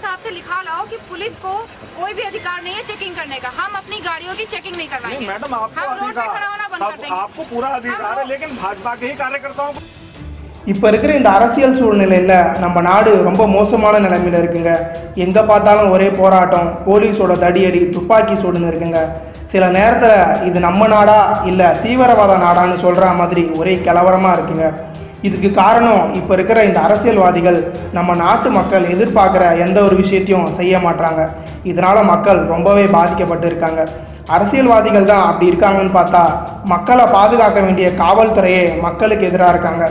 साहब से लिखा लाओ कि पुलिस को कोई भी अधिकार नहीं है चेकिंग करने का हम अपनी गाड़ियों की चेकिंग नहीं नहीं करवाएंगे मैडम आपको हम रोड पे खड़ा होना अधिकार बंद कर सब देंगे आपको पूरा अधिकार है लेकिन भाजपा के ही कार्यकर्ताओं को இப்போ இருக்கிற இந்த அரசியல் சூழ்நிலையில் நம்ம நாடு ரொம்ப மோசமான நிலைமையில் இருக்குங்க எங்கே பார்த்தாலும் ஒரே போராட்டம் போலீஸோட தடியடி துப்பாக்கி சூடுன்னு இருக்குங்க சில நேரத்தில் இது நம்ம நாடா இல்லை தீவிரவாத நாடான்னு சொல்கிற மாதிரி ஒரே கலவரமாக இருக்குங்க இதுக்கு காரணம் இப்போ இருக்கிற இந்த அரசியல்வாதிகள் நம்ம நாட்டு மக்கள் எதிர்பார்க்குற எந்த ஒரு விஷயத்தையும் செய்ய மாட்றாங்க. இதனால் மக்கள் ரொம்பவே பாதிக்கப்பட்டு இருக்காங்க. அரசியல்வாதிகள் தான் அப்படி இருக்காங்கன்னு பார்த்தா மக்களை பாதுகாக்க வேண்டிய காவல்துறையே மக்களுக்கு எதிராக இருக்காங்க.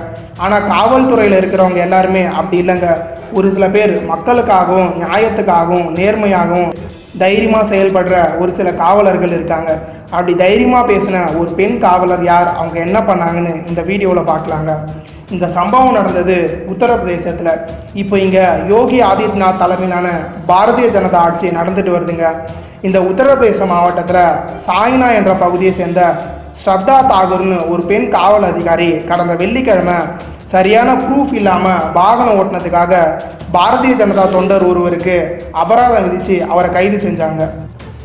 ஆனால் காவல்துறையில் இருக்கிறவங்க எல்லாருமே அப்படி இல்லைங்க. ஒரு சில பேர் மக்களுக்காகவும் நியாயத்துக்காகவும் நேர்மையாகவும் தைரியமாக செயல்படுற ஒரு சில காவலர்கள் இருக்காங்க. அப்படி தைரியமாக பேசின ஒரு பெண் காவலர் யார்? அவங்க என்ன பண்ணாங்கன்னு இந்த வீடியோவில் பார்க்கலாங்க. இந்த சம்பவம் நடந்தது உத்தரப்பிரதேசத்தில். இப்போ இங்கே யோகி ஆதித்யநாத் தலைமையிலான பாரதிய ஜனதா ஆட்சி நடந்துட்டு வருதுங்க. இந்த உத்தரப்பிரதேச மாவட்டத்தில் சாய்னா என்ற பகுதியை சேர்ந்த ஸ்ரத்தா தாகூர்னு ஒரு பெண் காவல் அதிகாரி கடந்த வெள்ளிக்கிழமை சரியான ப்ரூஃப் இல்லாமல் வாகனம் ஓட்டினதுக்காக பாரதிய ஜனதா தொண்டர் ஒருவருக்கு அபராதம் விதித்து அவரை கைது செஞ்சாங்க.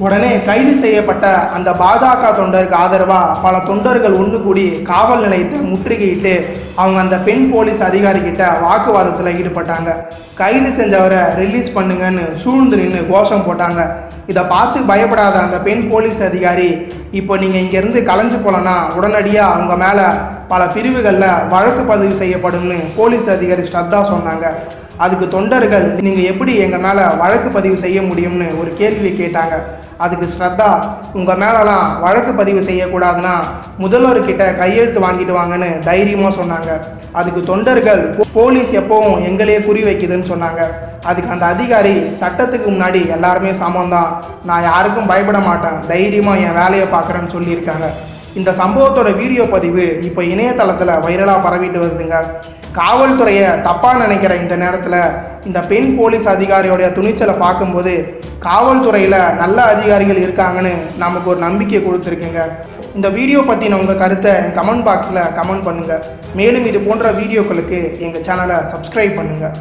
உடனே கைது செய்யப்பட்ட அந்த பாஜக தொண்டருக்கு ஆதரவாக பல தொண்டர்கள் ஒன்று கூடி காவல் நிலையத்தை முற்றுகையிட்டு அவங்க அந்த பெண் போலீஸ் அதிகாரிகிட்ட வாக்குவாதத்தில் ஈடுபட்டாங்க. கைது செஞ்சவரை ரிலீஸ் பண்ணுங்கன்னு சூழ்ந்து நின்று கோஷம் போட்டாங்க. இதை பார்த்து பயப்படாத அந்த பெண் போலீஸ் அதிகாரி இப்போ நீங்கள் இங்கேருந்து கலைஞ்சு போலன்னா உடனடியாக அவங்க மேலே பல பிரிவுகளில் வழக்கு பதிவு செய்யப்படும்னு போலீஸ் அதிகாரி ஸ்ரத்தா சொன்னாங்க. அதுக்கு தொண்டர்கள் நீங்கள் எப்படி எங்கள் மேலே வழக்கு பதிவு செய்ய முடியும்னு ஒரு கேள்வி கேட்டாங்க. அதுக்கு ஸ்ரத்தா உங்கள் மேலெலாம் வழக்கு பதிவு செய்யக்கூடாதுன்னா முதல்வர்கிட்ட கையெழுத்து வாங்கிட்டு வாங்கன்னு தைரியமாக சொன்னாங்க. அதுக்கு தொண்டர்கள் போலீஸ் எப்பவும் எங்களையே குறி வைக்குதுன்னு சொன்னாங்க. அதுக்கு அந்த அதிகாரி சட்டத்துக்கு முன்னாடி எல்லாருமே சமம் தான் நான் யாருக்கும் பயப்பட மாட்டேன். தைரியமாக என் வேலையை பார்க்குறேன்னு சொல்லியிருக்காங்க. இந்த சம்பவத்தோட வீடியோ பதிவு இப்போ இணையதளத்தில் வைரலாக பரவிட்டு வருதுங்க. காவல்துறையை தப்பாக நினைக்கிற இந்த நேரத்தில் இந்த பெண் போலீஸ் அதிகாரியோடைய துணிச்சலை பார்க்கும்போது காவல்துறையில் நல்ல அதிகாரிகள் இருக்காங்கன்னு நமக்கு ஒரு நம்பிக்கை கொடுத்துருக்குங்க. இந்த வீடியோ பற்றின உங்கள் கருத்தை கமெண்ட் பாக்ஸில் கமெண்ட் பண்ணுங்கள் மேலும் இது போன்ற வீடியோக்களுக்கு எங்கள் சேனலை சப்ஸ்கிரைப் பண்ணுங்கள்